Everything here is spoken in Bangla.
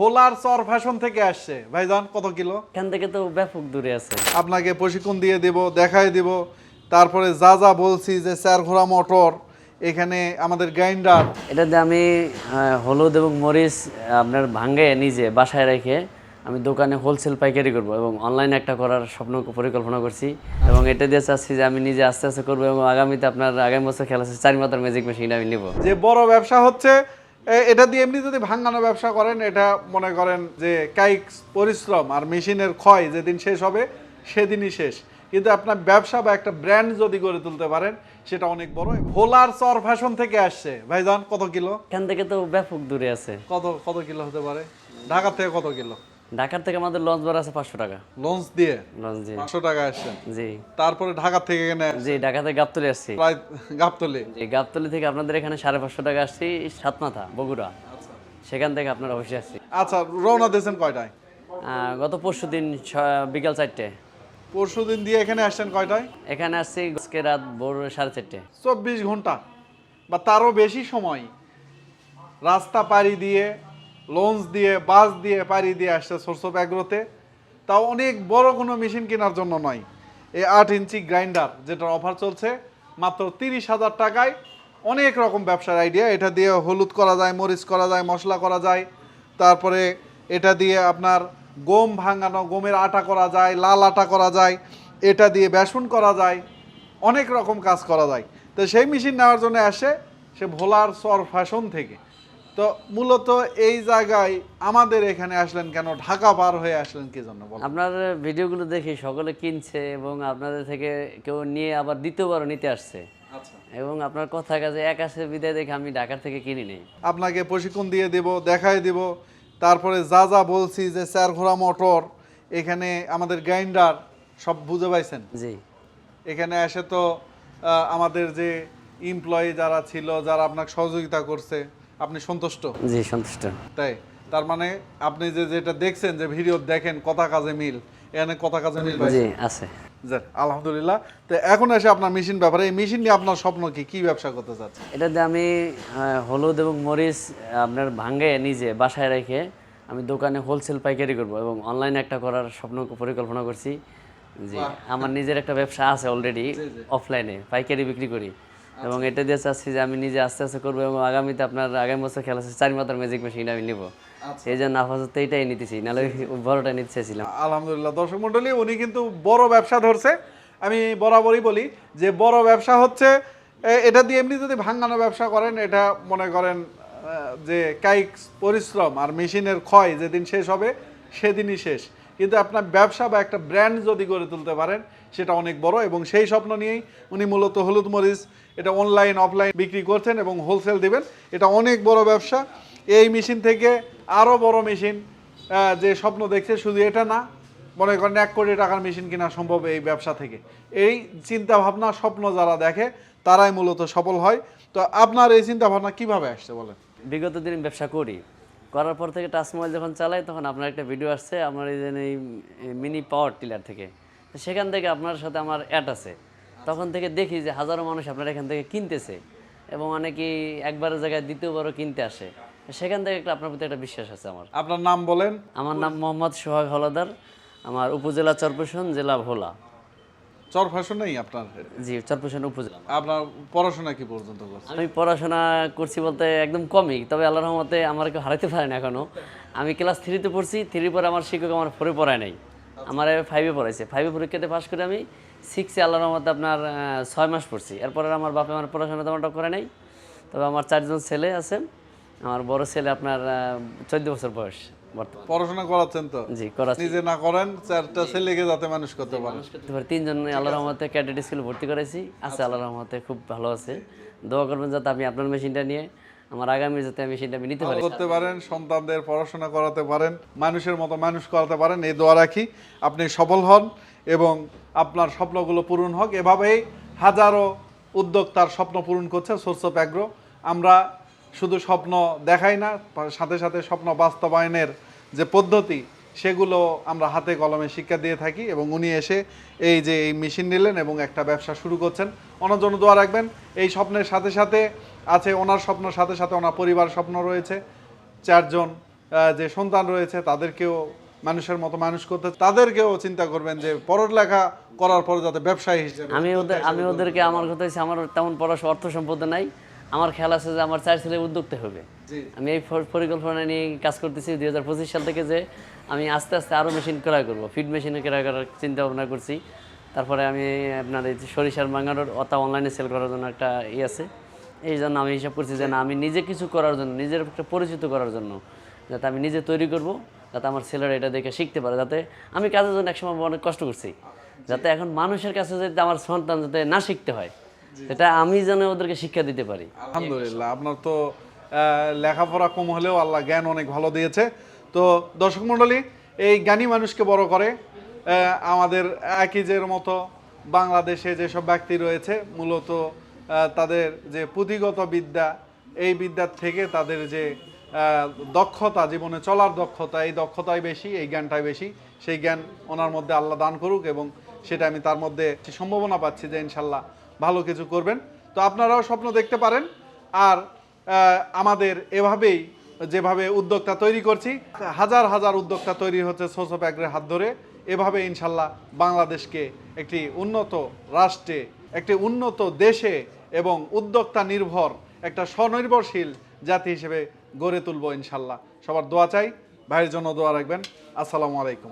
ভোলার চর ফ্যাশন থেকে আসছে। ভাইজান কত কিলো? এখান থেকে তো ব্যাপক দূরে আছে। আপনাকে প্রশিক্ষণ দিয়ে দেব দেখাই দেব। তারপরে যা যা বলছি যে চার ঘোড়া মোটর এখানে আমাদের গ্রাইন্ডার। এটাতে আমি হলুদ এবং মরিচ আপনার ভাঙ্গে নিজে বাসায় রেখে আমি দোকানে হোলসেল পাইকারি করব এবং অনলাইনে একটা করার স্বপ্ন পরিকল্পনা করছি এবং এটা দিয়ে চাচ্ছি যে আমি নিজে আস্তে আস্তে করব এবং আগামীতে আপনার আগামী বছর খেলা আছে চারি মাত্রার ম্যাজিক মেশিন আমি নিব। যে বড় ব্যবসা হচ্ছে এটা দিয়ে এমনি যদি ভাঙানো ব্যবসা করেন এটা মনে করেন যে কায়িক পরিশ্রম আর মেশিনের ক্ষয় যেদিন শেষ হবে সেদিনই শেষ। কিন্তু আপনার ব্যবসা বা একটা ব্র্যান্ড যদি গড়ে তুলতে পারেন সেটা অনেক বড়। ভোলার চর ফ্যাশন থেকে আসছে। ভাইজান কত কিলো? এখান থেকে তো ব্যাপক দূরে আছে। কত কত কিলো হতে পারে? ঢাকার থেকে কত কিলো? ঢাকার থেকে আমাদের লঞ্চ ভাড়া আছে পাঁচশো টাকা। লঞ্চ দিয়ে? লঞ্চ দিয়ে। পাঁচশো টাকা আসছেন জি। তারপরে ঢাকা থেকে এখানে জি ঢাকা থেকে গাবতলি আসছি। প্রায় গাবতলি? জি গাবতলি থেকে আপনাদের এখানে সাড়ে পাঁচশো টাকা আসছি সাতমাথা বগুড়া। সেখান থেকে আপনার অফিসে আসছি। আচ্ছা রওনা দিয়েছেন কয়টায়? গত পরশু দিন বিকাল চারটে। পরশু দিন দিয়ে এখানে আসছেন কয়টায়? এখানে আসছি আজকে রাত ভোর সাড়ে চারটে। চব্বিশ ঘণ্টা। বা তারও বেশি সময়। রাস্তা পাড়ি দিয়ে লঞ্চ দিয়ে, বাস দিয়ে, পাড়ি দিয়ে আসছে সোর্স অফ অ্যাগ্রোতে। তাও অনেক বড় কোনো মেশিন কেনার জন্য নয়। এই আট ইঞ্চি গ্রাইন্ডার যেটার অফার চলছে, মাত্র তিরিশ হাজার টাকায়। অনেক রকম ব্যবসার আইডিয়া এটা দিয়ে হলুদ করা যায়, মরিচ করা যায়, মশলা করা যায়। তারপরে এটা দিয়ে আপনার গম ভাঙানো, গমের আটা করা যায়, লাল আটা করা যায়। এটা দিয়ে বেসন করা যায়। অনেক রকম কাজ করা যায়। তো সেই মেশিন নেওয়ার জন্য আসে সে ভোলার সর ফ্যাশন থেকে। তো মূলত এই জায়গায় আমাদের এখানে আসলেন কেন? ঢাকা পার হয়ে আসলেন কি জন্য? আপনার ভিডিওগুলো দেখি সকলে কিনছে এবং আপনাদের থেকে কেউ নিয়ে আবার দ্বিতীয়বার নিতে আসছে। আচ্ছা। এবং আপনার কথা কাছে এক আসে বিদায় দেখে আমি ঢাকার থেকে কিনি নেই। আপনাকে প্রশিক্ষণ দিয়ে দেব দেখাই দেব। তারপরে যা যা বলছি যে চার ঘোড়া মোটর এখানে আমাদের গ্রাইন্ডার সব বুঝে পাইছেন? জি। এখানে এসে তো আমাদের যে এমপ্লয়ি যারা ছিল যারা আপনাকে সহযোগিতা করছে আপনি সন্তুষ্ট? জি সন্তুষ্ট। তাই? তার মানে আপনি যে যেটা দেখছেন যে ভিডিও দেখেন কথা কাজে মিল। এখানে কথা কাজে মিল জি আছে। যাক, আলহামদুলিল্লাহ। তো এখন এসে আপনার মেশিন ব্যাপারে এই মেশিন নিয়ে আপনার স্বপ্ন কি? কি ব্যবসা করতে চাচ্ছেন? এটাতে আমি হলুদ এবং মরিচ আপনার ভাঙ্গে নিজে বাসায় রেখে আমি দোকানে হোলসেল পাইকারি করব এবং অনলাইনে একটা করার স্বপ্ন পরিকল্পনা করছি। জি আমার নিজের একটা ব্যবসা আছে অলরেডি অফলাইনে পাইকারি বিক্রি করি। এবং এটা দিয়ে চাচ্ছি যে আমি নিজে আস্তে আস্তে করব এবং আগামীতে আপনার আগামী বছর খেলা আছে চারি মাত্রার ম্যাজিক মেশিন আমি নিব। এই জন্য আপাতত এইটাই নিতেছি নাহলে বড়টা নিতে চাইছিলাম। আলহামদুলিল্লাহ দর্শক মন্ডলী উনি কিন্তু বড় ব্যবসা ধরছে। আমি বরাবরই বলি যে বড় ব্যবসা হচ্ছে এটা দিয়ে এমনি যদি ভাঙানো ব্যবসা করেন এটা মনে করেন যে কায়িক পরিশ্রম আর মেশিনের ক্ষয় যেদিন শেষ হবে সেদিনই শেষ। কিন্তু আপনার ব্যবসা বা একটা ব্র্যান্ড যদি গড়ে তুলতে পারেন, সেটা অনেক বড় এবং সেই স্বপ্ন নিয়েই উনি মূলত হলুদ মরিচ, এটা অনলাইন অফলাইন বিক্রি করছেন এবং হোলসেল দিবেন। এটা অনেক বড় ব্যবসা। এই মেশিন থেকে আরও বড় মেশিন যে স্বপ্ন দেখছে, শুধু এটা না, মনে করেন এক কোটি টাকার মেশিন কেনা সম্ভব এই ব্যবসা থেকে। এই চিন্তা ভাবনা স্বপ্ন যারা দেখে, তারাই মূলত সফল হয়। তো আপনার এই চিন্তা ভাবনা কীভাবে আসছে বলেন? বিগত দিন ব্যবসা করি। করার পর থেকে টাচ মোবাইল যখন চালাই তখন আপনার একটা ভিডিও আসছে আমার এই এই মিনি পাওয়ার টিলার থেকে। সেখান থেকে আপনার সাথে আমার অ্যাড আছে। তখন থেকে দেখি যে হাজারো মানুষ আপনার এখান থেকে কিনতেছে এবং অনেকেই একবারের জায়গায় দ্বিতীয়বারও কিনতে আসে। সেখান থেকে একটা আপনার প্রতি একটা বিশ্বাস আছে আমার। আপনার নাম বলেন। আমার নাম মোহাম্মদ সোহাগ হলাদার আমার উপজেলা চরপেশন জেলা ভোলা। চর ফ্যাশনেই আপনার জি উপজেলা। আপনার পড়াশোনা কি পর্যন্ত আমি পড়াশোনা করছি বলতে একদম কমই তবে আল্লাহর রহমতে আমার কেউ হারাইতে পারে না এখনও। আমি ক্লাস থ্রিতে পড়ছি থ্রির পরে আমার শিক্ষক আমার ফোরে পড়ায় নাই। আমার ফাইভে পড়াইছে। ফাইভে পরীক্ষাতে পাশ করে আমি সিক্সে আল্লাহর রহমতে আপনার ছয় মাস পড়ছি। এরপরে আমার বাপে আমার পড়াশোনা তেমনটা করে নাই। তবে আমার চারজন ছেলে আছে। আমার বড় ছেলে আপনার চোদ্দ বছর বয়স। পড়াশোনা করাচ্ছেন তো? জি করা নিজে না করেন চারটা ছেলেকে যাতে মানুষ করতে পারেন এবার তিনজন আল্লাহ রহমতে ক্যাডেট স্কুলে ভর্তি করেছি। আছে আল্লাহ রহমতে খুব ভালো আছে। দোয়া করবেন যাতে আমি আপনার মেশিনটা নিয়ে আমার আগামী যাতে আমি আমি নিতে পারি। করতে পারেন সন্তানদের পড়াশোনা করাতে পারেন মানুষের মতো মানুষ করাতে পারেন এই দোয়া রাখি। আপনি সফল হন এবং আপনার স্বপ্নগুলো পূরণ হোক। এভাবেই হাজারো উদ্যোক্তার স্বপ্ন পূরণ করছে সোর্স অফ অ্যাগ্রো। আমরা শুধু স্বপ্ন দেখাই না সাথে সাথে স্বপ্ন বাস্তবায়নের যে পদ্ধতি সেগুলো আমরা হাতে কলমে শিক্ষা দিয়ে থাকি এবং উনি এসে এই যে এই মেশিন নিলেন এবং একটা ব্যবসা শুরু করছেন। ওনার জন্য দোয়া রাখবেন। এই স্বপ্নের সাথে সাথে আছে ওনার স্বপ্নের সাথে সাথে ওনার পরিবার স্বপ্ন রয়েছে। চারজন যে সন্তান রয়েছে তাদেরকেও মানুষের মতো মানুষ করতে তাদেরকেও চিন্তা করবেন যে পড়ালেখা করার পর যাতে ব্যবসায়ী হিসেবে আমি ওদের আমি ওদেরকে আমার কথা হচ্ছে আমার তেমন পড়াশোনা অর্থ সম্পদ নাই। আমার খেয়াল আছে যে আমার চার ছেলে উদ্যোক্তা হবে। আমি এই পরিকল্পনা নিয়ে কাজ করতেছি দুই হাজার পঁচিশ সাল থেকে যে আমি আস্তে আস্তে আরও মেশিন ক্রয় করব। ফিড মেশিনে ক্রয় করার চিন্তা ভাবনা করছি। তারপরে আমি আপনার এই সরিষার বাঙানোর অতা অনলাইনে সেল করার জন্য একটা ই আছে। এই জন্য আমি হিসাব করছি যে না আমি নিজে কিছু করার জন্য নিজের একটা পরিচিত করার জন্য যাতে আমি নিজে তৈরি করব যাতে আমার ছেলেরা এটা দেখে শিখতে পারে যাতে আমি কাজের জন্য একসময় অনেক কষ্ট করছি। যাতে এখন মানুষের কাছে যাতে আমার সন্তান যাতে না শিখতে হয়। সেটা আমি যেন ওদেরকে শিক্ষা দিতে পারি। আলহামদুলিল্লাহ আপনার তো লেখাপড়া কম হলেও আল্লাহ জ্ঞান অনেক ভালো দিয়েছে। তো দর্শক মণ্ডলী এই জ্ঞানী মানুষকে বড় করে আমাদের একই যে মতো বাংলাদেশে যেসব ব্যক্তি রয়েছে মূলত তাদের যে পুঁথিগত বিদ্যা এই বিদ্যার থেকে তাদের যে দক্ষতা জীবনে চলার দক্ষতা এই দক্ষতাই বেশি এই জ্ঞানটাই বেশি। সেই জ্ঞান ওনার মধ্যে আল্লাহ দান করুক এবং সেটা আমি তার মধ্যে সম্ভাবনা পাচ্ছি যে ইনশাল্লাহ ভালো কিছু করবেন। তো আপনারাও স্বপ্ন দেখতে পারেন। আর আমাদের এভাবেই যেভাবে উদ্যোক্তা তৈরি করছি, হাজার হাজার উদ্যোক্তা তৈরি হচ্ছে সোসো ব্যাগের হাত ধরে। এভাবে ইনশাল্লাহ বাংলাদেশকে একটি উন্নত রাষ্ট্রে, একটি উন্নত দেশে এবং উদ্যোক্তা নির্ভর, একটা স্বনির্ভরশীল জাতি হিসেবে গড়ে তুলব ইনশাল্লাহ। সবার দোয়া চাই, ভাইয়ের জন্য দোয়া রাখবেন। আসসালামু আলাইকুম।